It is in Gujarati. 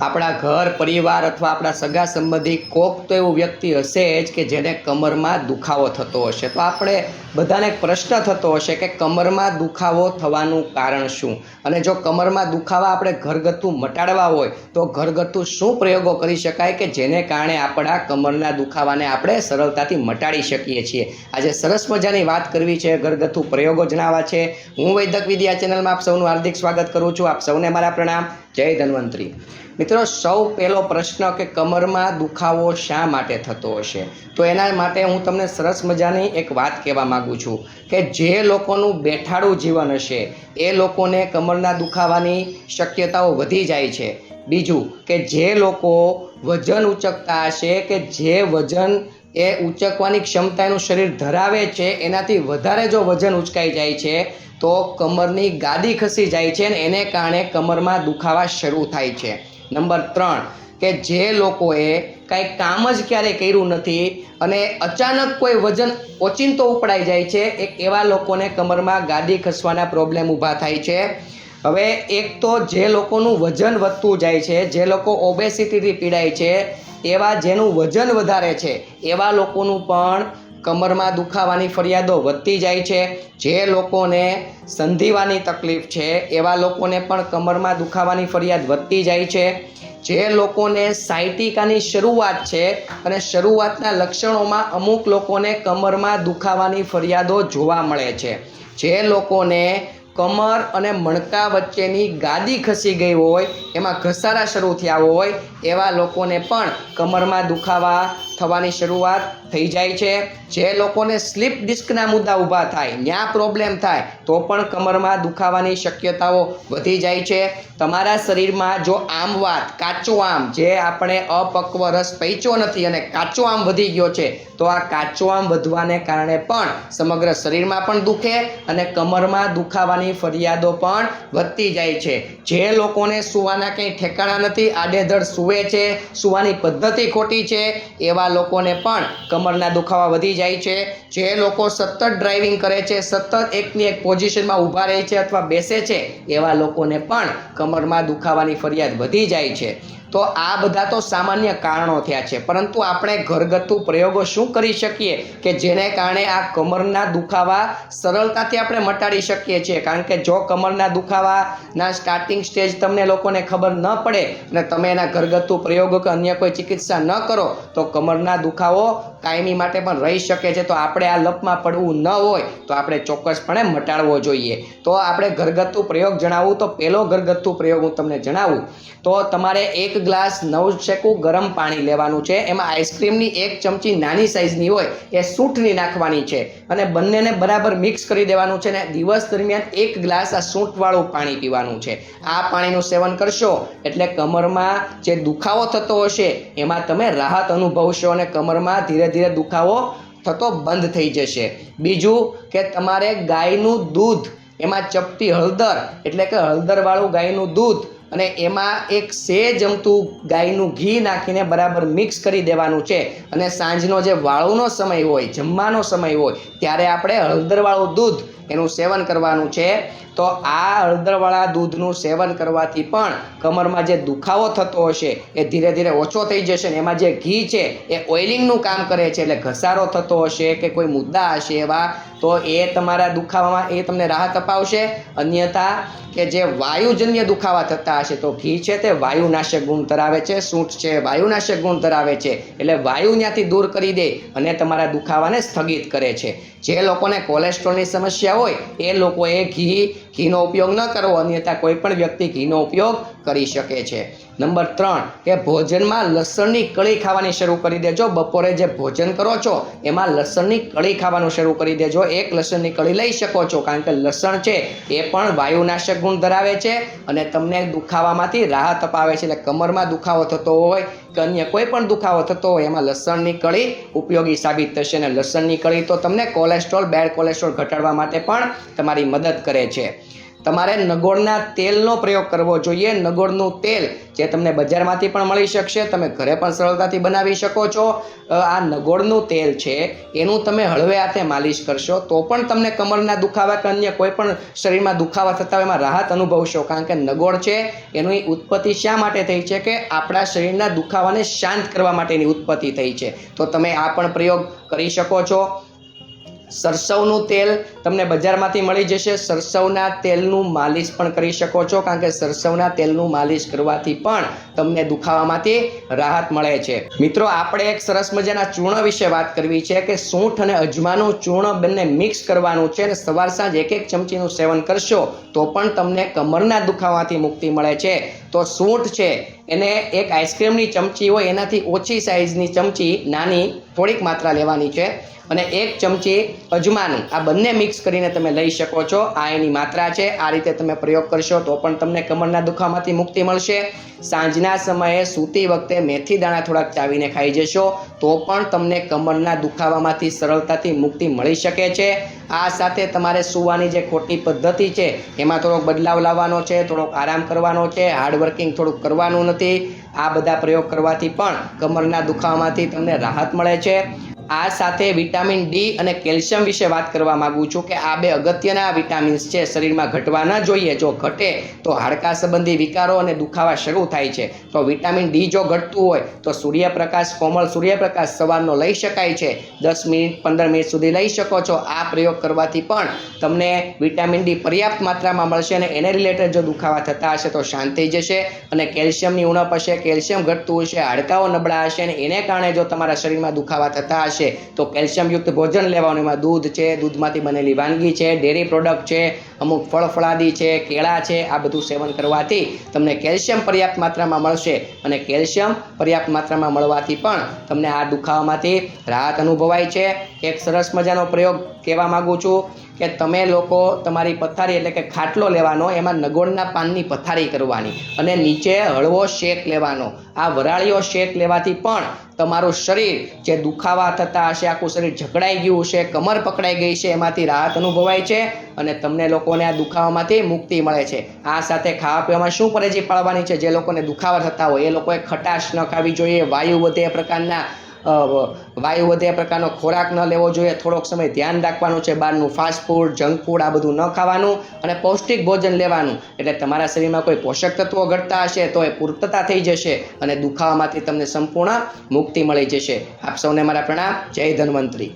આપણા ઘર, પરિવાર અથવા આપણા સગા સંબંધી કોક તો એવું વ્યક્તિ હશે જ કે જેને કમરમાં દુખાવો થતો હશે. તો આપણે બધાને પ્રશ્ન થતો હશે કે કમરમાં દુખાવો થવાનું કારણ શું? અને જો કમરમાં દુખાવા આપણે ઘરગથ્થુ મટાડવા હોય, તો ઘરગથ્થુ શું પ્રયોગો કરી શકાય કે જેને કારણે આપણા કમરના દુખાવાને આપણે સરળતાથી મટાડી શકીએ છીએ? આજે સરસ મજાની વાત કરવી છે, ઘરગથ્થુ પ્રયોગો જણાવવા છે. હું વૈદક વિદ્યા ચેનલમાં આપ સૌનું હાર્દિક સ્વાગત કરું છું. આપ સૌને મારા પ્રણામ. જય ધન્વંતરી. મિત્રો, સૌ પહેલો પ્રશ્ન કે કમરમાં દુખાવો શા માટે થતો હશે? તો એના માટે હું તમને સરસ મજાની એક વાત કહેવા માગું છું કે જે લોકોનું બેઠાડું જીવન હશે, એ લોકોને કમરના દુખાવાની શક્યતાઓ વધી જાય છે. બીજું કે જે લોકો વજન ઉચકતા હશે કે જે વજન એ ઉંચકવાની ક્ષમતા એનું શરીર ધરાવે છે, એનાથી વધારે જો વજન ઉંચકાઈ જાય છે, તો કમરની ગાદી ખસી જાય છે અને એને કારણે કમરમાં દુખાવા શરૂ થાય છે. નંબર ત્રણ, કે જે લોકોએ કાંઈ કામ જ ક્યારેય કર્યું નથી અને અચાનક કોઈ વજન ઓચિંતો ઉપડાઈ જાય છે, એક એવા લોકોને કમરમાં ગાદી ખસવાના પ્રોબ્લેમ ઊભા થાય છે. હવે એક તો જે લોકોનું વજન વધતું જાય છે, જે લોકો ઓબેસિટીથી પીડાય છે, એવા જેનું વજન વધારે છે, એવા લોકોનું પણ કમરમાં દુખાવાની ફરિયાદો વધતી જાય છે. જે લોકોને સંધિવાની તકલીફ છે, એવા લોકોને પણ કમરમાં દુખાવાની ફરિયાદ વધતી જાય છે. જે લોકોને સાયટિકાની શરૂઆત છે અને શરૂઆતના લક્ષણોમાં અમુક લોકોને કમરમાં દુખાવાની ફરિયાદો જોવા મળે છે. જે લોકોને કમર અને મણકા વચ્ચેની ગાદી ખસી ગઈ હોય, એમાં ઘસારા શરૂ થયા હોય, એવા લોકોને પણ કમરમાં દુખાવા થવાની શરૂઆત થઈ જાય છે. જે લોકોને સ્લીપ ડિસ્કના મુદ્દા ઊભા થાય ત્યાં પ્રોબ્લેમ થાય, તો પણ કમરમાં દુખાવાની શક્યતાઓ વધી જાય છે. તમારા શરીરમાં જો આમ વાત, કાચો આમ, જે આપણે અપક્વ રસ પૈચો નથી અને કાચો આમ વધી ગયો છે, તો આ કાચો આમ વધવાને કારણે પણ સમગ્ર શરીરમાં પણ દુખે અને કમરમાં દુખાવાની ફરિયાદો પણ વધતી જાય છે. જે લોકોને સુવાના કંઈ ઠેકાણા નથી, આડેધડ સૂવે છે, સુવાની પદ્ધતિ ખોટી છે, એવા લોકોને પણ કમરના દુખાવા વધી જાય છે. જે લોકો સતત ડ્રાઇવિંગ કરે છે, સતત એકની એક પોઝિશનમાં ઊભા રહે છે અથવા બેસે છે, એવા લોકોને પણ કમરમાં દુખાવાની ફરિયાદ વધી જાય છે. તો આ બધા તો સામાન્ય કારણો થયા છે. પરંતુ આપણે ઘરગથ્થુ પ્રયોગો શું કરી શકીએ કે જેને કારણે આ કમરના દુખાવા સરળતાથી આપણે મટાડી શકીએ છીએ? કારણ કે જો કમરના દુખાવાના સ્ટાર્ટિંગ સ્ટેજ તમને લોકોને ખબર ન પડે અને તમે એના ઘરગથ્થુ પ્રયોગો કે અન્ય કોઈ ચિકિત્સા ન કરો, તો કમરના દુખાવો કાયમી માટે પણ રહી શકે છે. તો આપણે આ લપમાં પડવું ન હોય તો આપણે ચોક્કસપણે મટાડવો જોઈએ. તો આપણે ઘરગથ્થુ પ્રયોગ જણાવું. તો પહેલો ઘરગથ્થુ પ્રયોગ હું તમને જણાવું. તો તમારે એક ગ્લાસ નવશેકું ગરમ પાણી લેવાનું છે. એમાં આઈસ્ક્રીમની એક ચમચી નાની સાઇઝની હોય, એ સૂંઠની નાખવાની છે. અને બંનેને બરાબર મિક્સ કરી દેવાનું છે ને દિવસ દરમિયાન એક ગ્લાસ આ સૂંઠવાળું પાણી પીવાનું છે. આ પાણીનું સેવન કરશો એટલે કમરમાં જે દુખાવો થતો હશે, એમાં તમે રાહત અનુભવશો અને કમરમાં ધીરે ધીરે દુખાવો થતો બંધ થઈ જશે. બીજું કે તમારે ગાયનું દૂધ, એમાં ચપટી હળદર, એટલે કે હળદરવાળું ગાયનું દૂધ અને એમાં એક સેજ જમતું ગાયનું ઘી નાખીને બરાબર મિક્સ કરી દેવાનું છે. અને સાંજનો જે વાળુનો સમય હોય, જમવાનો સમય હોય, ત્યારે આપણે હળદરવાળું દૂધ એનું સેવન કરવાનું છે. તો આ હળદરવાળા દૂધનું સેવન કરવાથી પણ કમરમાં જે દુખાવો થતો હશે, એ ધીરે ધીરે ઓછો થઈ જશે ને એમાં જે ઘી છે, એ ઓઇલિંગનું કામ કરે છે, એટલે ઘસારો થતો હશે કે કોઈ મુદ્દા હશે એવા, તો એ તમારા દુખાવામાં એ તમને રાહત અપાવશે. અન્યથા કે જે વાયુજન્ય દુખાવા થતા હશે તો ઘી છે તે વાયુનાશક ગુણ ધરાવે છે, સૂંઠ છે વાયુનાશક ગુણ ધરાવે છે. એટલે વાયુ ત્યાંથી દૂર કરી દે અને તમારા દુખાવાને સ્થગિત કરે છે. જે લોકોને કોલેસ્ટ્રોલની સમસ્યા હોય, એ લોકોએ ઘી, ઘીનો ઉપયોગ ન કરવો. અન્યથા કોઈ પણ વ્યક્તિ ઘીનો ઉપયોગ કરી શકે છે. નંબર ત્રણ, કે ભોજનમાં લસણની કળી ખાવાની શરૂ કરી દેજો. બપોરે જે ભોજન કરો છો, એમાં લસણની કળી ખાવાનું શરૂ કરી દેજો. એક લસણની કળી લઈ શકો છો, કારણ કે લસણ છે, એ પણ વાયુનાશક ગુણ ધરાવે છે અને તમને દુખાવામાંથી રાહત અપાવે છે. એટલે કમરમાં દુખાવો થતો હોય, કે અન્ય કોઈ પણ દુખાવો થતો હોય, એમાં લસણની કળી ઉપયોગી સાબિત થશે. અને લસણની કળી તો તમને કોલેસ્ટ્રોલ, બેડ કોલેસ્ટ્રોલ ઘટાડવા માટે પણ તમારી મદદ કરે છે. તમારે નગોળના તેલનો પ્રયોગ કરવો જોઈએ. નગોળનું તેલ જે તમને બજારમાંથી પણ મળી શકશે, તમે ઘરે પણ સરળતાથી બનાવી શકો છો. આ નગોળનું તેલ છે, એનું તમે હળવે હાથે માલિશ કરશો તો પણ તમને કમરના દુખાવા કે અન્ય કોઈ પણ શરીરમાં દુખાવા થતા હોય એમાં રાહત અનુભવશો. કારણ કે નગોળ છે, એની ઉત્પત્તિ શા માટે થઈ છે કે આપણા શરીરના દુખાવાને શાંત કરવા માટેની ઉત્પત્તિ થઈ છે. તો તમે આ પણ પ્રયોગ કરી શકો છો. સરસવનું તેલ તમને બજારમાંથી મળી જશે. સરસવના તેલનું માલિશ પણ કરી શકો છો, કારણ કે સરસવના તેલનું માલિશ કરવાથી પણ તમને દુખાવામાંથી રાહત મળે છે. મિત્રો, આપણે એક સરસ મજાના ચૂર્ણ વિશે વાત કરવી છે કે સૂંઠ અને અજમાનું ચૂર્ણ બંને મિક્સ કરવાનું છે અને સવાર સાંજ એક એક ચમચીનું સેવન કરશો તો પણ તમને કમરના દુખાવાથી મુક્તિ મળે છે. તો સૂંઠ છે. એને એક આઈસ્ક્રીમની ચમચી હોય, એનાથી ઓછી સાઇઝની ચમચી નાની થોડીક માત્રા લેવાની છે અને એક ચમચી અજમાનું. આ બંને મિક્સ કરીને તમે લઈ શકો છો. આ એની માત્રા છે. આ રીતે તમે પ્રયોગ કરશો તો પણ તમને કમરના દુખામાંથી મુક્તિ મળશે. સાંજના સમયે સૂતી વખતે મેથી દાણા થોડાક ચાવીને ખાઈ જશો તો પણ તમને કમરના દુખાવામાંથી સરળતાથી મુક્તિ મળી શકે છે. આ સાથે તમારે સૂવાની જે ખોટી પદ્ધતિ છે, એમાં થોડોક બદલાવ લાવવાનો છે, થોડોક આરામ કરવાનો છે હાર્ડવર્કિંગ થોડુંક કરવાનું નથી. આ બધા પ્રયોગ કરવાથી પણ કમરના દુખાવામાંથી તમને રાહત મળે છે. આ સાથે વિટામિન ડી અને કેલ્શિયમ વિશે વાત કરવા માંગુ છું કે આ બે અગત્યના વિટામિન્સ છે. શરીરમાં ઘટવા ન જોઈએ. જો ઘટે તો હાડકા સંબંધી વિકારો અને દુખાવા શરૂ થાય છે. તો વિટામિન ડી જો ઘટતું હોય તો સૂર્યપ્રકાશ, કોમળ સૂર્યપ્રકાશ સવારનો લઈ શકાય છે. દસ મિનિટ, પંદર મિનિટ સુધી લઈ શકો છો. આ પ્રયોગ કરવાથી પણ તમને વિટામિન ડી પર્યાપ્ત માત્રામાં મળશે અને એને રિલેટેડ જો દુખાવા થતા હશે તો શાંત થઈ જશે અને કેલ્શિયમની ઉણપ હશે. કેલ્શિયમ ઘટતું હશે, હાડકાઓ નબળા હશે અને એને કારણે જો તમારા શરીરમાં દુખાવા થતા હશે તો કેલ્શિયમયુક્ત ભોજન લેવાનું. એમાં દૂધ છે, દૂધમાંથી બનેલી વાનગી છે, ડેરી પ્રોડક્ટ છે, અમુક ફળ ફળાદી છે, કેળા છે, આ બધું સેવન કરવાથી તમને કેલ્શિયમ પર્યાપ્ત માત્રામાં મળશે અને કેલ્શિયમ પર્યાપ્ત માત્રામાં મળવાથી પણ તમને આ દુખાવામાંથી રાહત અનુભવાય છે. એક સરસ મજાનો પ્રયોગ કહેવા માગું છું. કે તમે લોકો તમારી પથારી એટલે કે ખાટલો લેવાનો, એમાં નગોળના પાનની પથારી કરવાની અને નીચે હળવો શેક લેવાનો. આ વરાળીઓ શેક લેવાથી પણ તમારું શરીર જે દુખાવા થતા હશે, આખું શરીર ઝઘડાઈ ગયું છે કમર પકડાઈ ગઈ છે, એમાંથી રાહત અનુભવાય છે અને તમને લોકોને આ દુખાવામાંથી મુક્તિ મળે છે. આ સાથે ખાવા પીવામાં શું પરેજી પાડવાની છે? જે લોકોને દુખાવા થતા હોય, એ લોકોએ ખટાશ ન ખાવી જોઈએ, વાયુ વધે એ પ્રકારના વાયુ વધે પ્રકારનો ખોરાક ન લેવો જોઈએ. થોડોક સમય ધ્યાન રાખવાનું છે. બહારનું ફાસ્ટ ફૂડ જંક ફૂડ આ બધું ન ખાવાનું અને પૌષ્ટિક ભોજન લેવાનું. એટલે તમારા શરીરમાં કોઈ પોષક તત્વો ઘટતા હશે તો એ પૂર્તતા થઈ જશે અને દુખાવામાંથી તમને સંપૂર્ણ મુક્તિ મળી જશે. આપ સૌને મારા પ્રણામ. જય ધન્વંતરી.